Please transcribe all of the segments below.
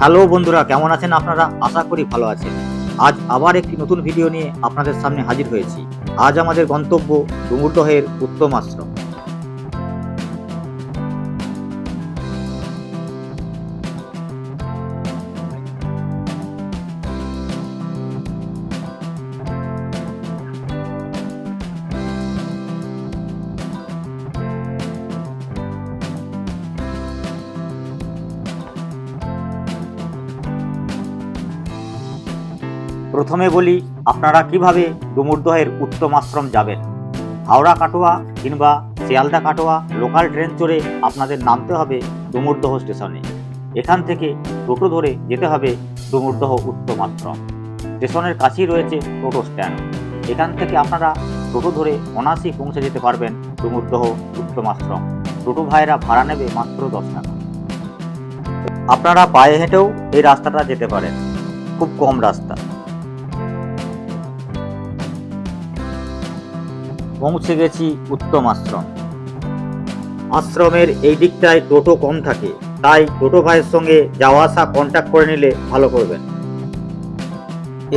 Hello বন্ধুরা, কেমন আছেন আপনারা? আশা করি ভালো আছেন। আজ আবার একটি নতুন ভিডিও নিয়ে আপনাদের সামনে হাজির হয়েছি। আজ আমাদের গন্তব্য ডুমুরদহের উত্তম আশ্রম। প্রথমে বলি, আপনারা কীভাবে ডুমুরদহের উত্তম আশ্রম যাবেন? হাওড়া কাটোয়া কিংবা শিয়ালদা কাটোয়া লোকাল ট্রেন চড়ে আপনাদের নামতে হবে ডুমুরদহ স্টেশনে। এখান থেকে টোটো ধরে যেতে হবে ডুমুরদহ উত্তম আশ্রম। স্টেশনের কাছেই রয়েছে টোটো স্ট্যান্ড। এখান থেকে আপনারা টোটো ধরে অনায়াসেই পৌঁছে যেতে পারবেন ডুমুরদহ উত্তম আশ্রম। টোটো ভাইরা ভাড়া নেবে মাত্র দশ টাকা। আপনারা পায়ে হেঁটেও এই রাস্তাটা যেতে পারেন। খুব কম রাস্তা। পৌঁছে গেছি উত্তম আশ্রম। আশ্রমের এই দিকটায় টোটো কম থাকে, তাই টোটো ভাইয়ের সঙ্গে যাওয়া আসা কন্ট্যাক্ট করে নিলে ভালো করবেন।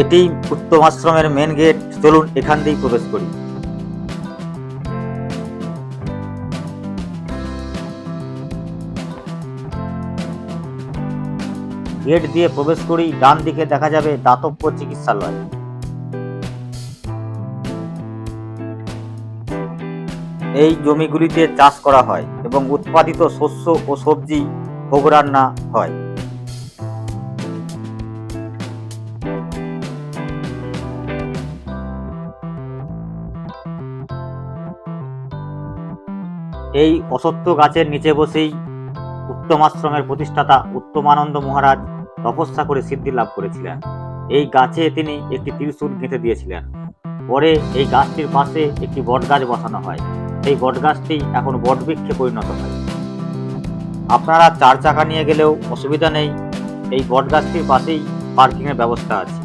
এটি উত্তম আশ্রমের মেন গেট চলুন এখান দিয়েই প্রবেশ করি। গেট দিয়ে প্রবেশ করি, ডান দিকে দেখা যাবে দাতব্য চিকিৎসালয়। এই জমিগুলিতে চাষ করা হয় এবং উৎপাদিত শস্য ও সবজি ভোগ রান্না হয়। এই অসত্য গাছের নিচে বসেই উত্তমাশ্রমের প্রতিষ্ঠাতা উত্তমানন্দ মহারাজ তপস্যা করে সিদ্ধি লাভ করেছিলেন। এই গাছে তিনি একটি ত্রিশূল গেঁথে দিয়েছিলেন। পরে এই গাছটির পাশে একটি বটগাছ বসানো হয়। সেই বটগাছটি এখন বটবৃক্ষে পরিণত হয়। আপনারা চার চাকা নিয়ে গেলেও অসুবিধা নেই, এই বটগাছটির পাশেই পার্কিংয়ের ব্যবস্থা আছে।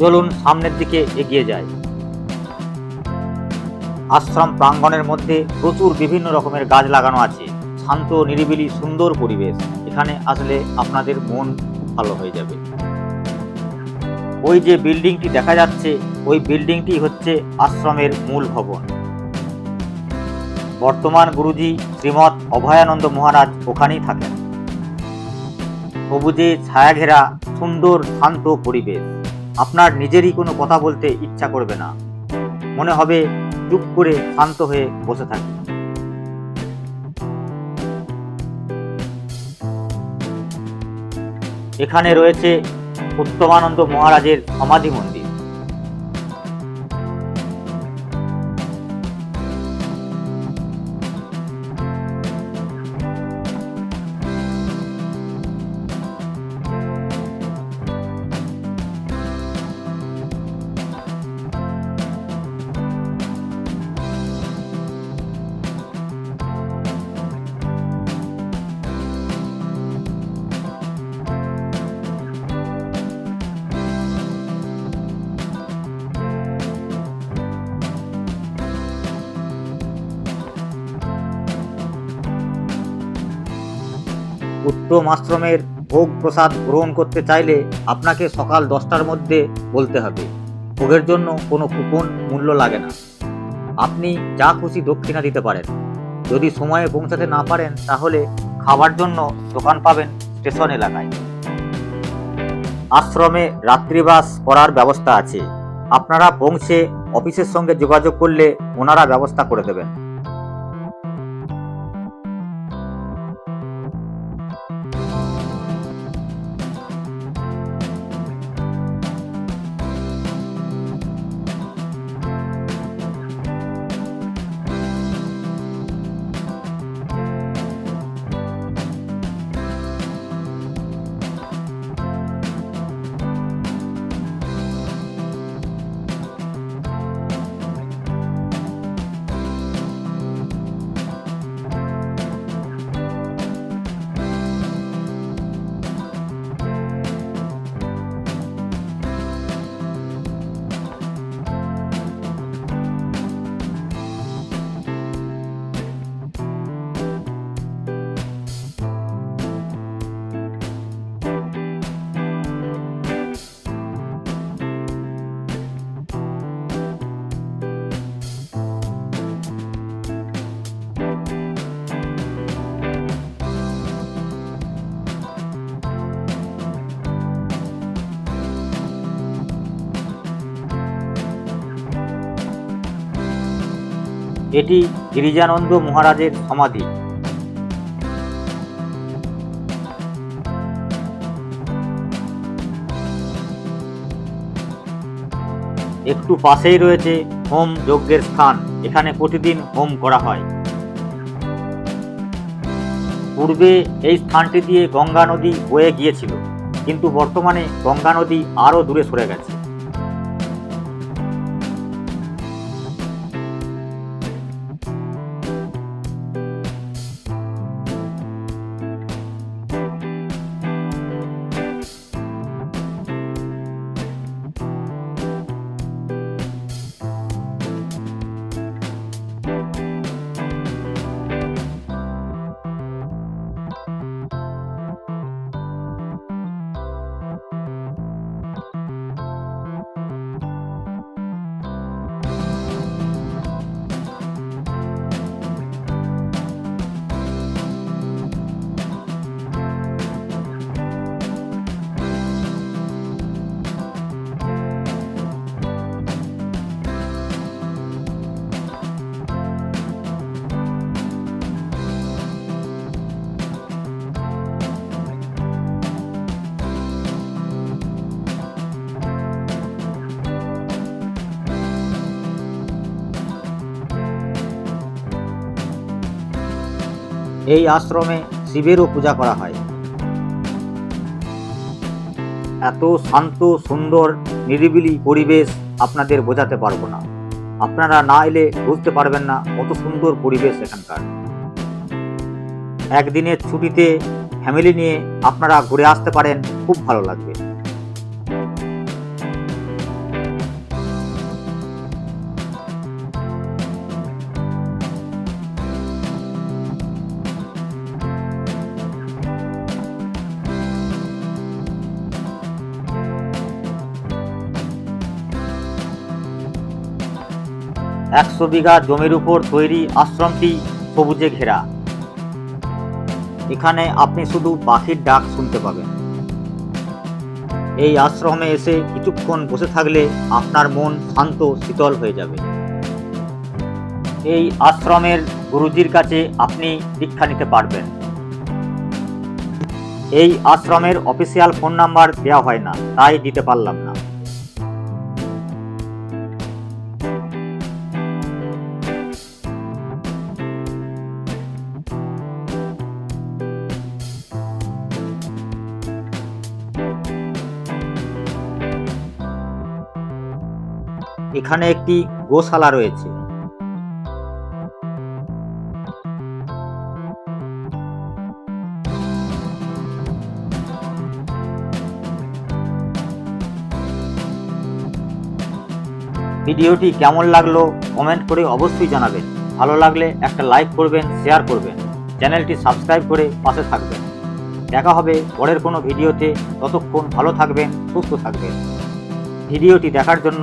চলুন সামনের দিকে এগিয়ে যায় আশ্রম প্রাঙ্গণের মধ্যে প্রচুর বিভিন্ন রকমের গাছ লাগানো আছে। শান্ত, নিরিবিলি, সুন্দর পরিবেশ। এখানে আসলে আপনাদের মন ভালো হয়ে যাবে। ওই যে বিল্ডিংটি দেখা যাচ্ছে ওই বিল্ডিংটি হচ্ছে আশ্রমের মূল ভবন। বর্তমান গুরুজি শ্রীমৎ অভয়ানন্দ মহারাজ ওখানেই থাকেন। সবুজে ছায়া ঘেরা সুন্দর শান্ত পরিবেশ। আপনার নিজেরই কোনো কথা বলতে ইচ্ছা করবে না। মনে হবে চুপ করে শান্ত হয়ে বসে থাকি। এখানে রয়েছে উত্তমানন্দ মহারাজের সমাধি মন্দির উত্তম আশ্রমের ভোগ প্রসাদ গ্রহণ করতে চাইলে আপনাকে সকাল দশটার মধ্যে বলতে হবে। ভোগের জন্য কোনো কুপন মূল্য লাগে না। আপনি যা খুশি দক্ষিণা দিতে পারেন। যদি সময়ে পৌঁছাতে না পারেন, তাহলে খাবার জন্য দোকান পাবেন স্টেশন এলাকায়। আশ্রমে রাত্রিবাস করার ব্যবস্থা আছে। আপনারা পৌঁছে অফিসের সঙ্গে যোগাযোগ করলে ওনারা ব্যবস্থা করে দেবেন। এটি গিরিজানন্দ মহারাজের সমাধি। একটু পাশেই রয়েছে হোম যজ্ঞের স্থান, এখানে প্রতিদিন হোম করা হয়। পূর্বে এই স্থানটি দিয়ে গঙ্গা নদী বয়ে গিয়েছিল, কিন্তু বর্তমানে গঙ্গা নদী আরও দূরে সরে গেছে। এই আশ্রমে শিবেরও পূজা করা হয়। এত শান্ত, সুন্দর, নিরিবিলি পরিবেশ আপনাদের বোঝাতে পারব না। আপনারা না এলে বুঝতে পারবেন না কত সুন্দর পরিবেশ এখানকার। একদিনের ছুটিতে ফ্যামিলি নিয়ে আপনারা ঘুরে আসতে পারেন, খুব ভালো লাগবে। একশো বিঘা জমির উপর তৈরি আশ্রমটি সবুজে ঘেরা। এখানে আপনি শুধু পাখির ডাক শুনতে পাবেন। এই আশ্রমে এসে কিছুক্ষণ বসে থাকলে আপনার মন শান্ত, শীতল হয়ে যাবে। এই আশ্রমের গুরুজির কাছে আপনি দীক্ষা নিতে পারবেন। এই আশ্রমের অফিসিয়াল ফোন নাম্বার দেওয়া হয় না, তাই দিতে পারলাম না। এখানে একটি গোশালা রয়েছে। ভিডিওটি কেমন লাগল কমেন্ট করে অবশ্যই জানাবেন। ভালো লাগলে একটা লাইক করবেন, শেয়ার করবেন। চ্যানেলটি সাবস্ক্রাইব করে পাশে থাকবেন। দেখা হবে পরের কোনো ভিডিওতে। ততক্ষণ ভালো থাকবেন, সুস্থ থাকবেন। ভিডিওটি দেখার জন্য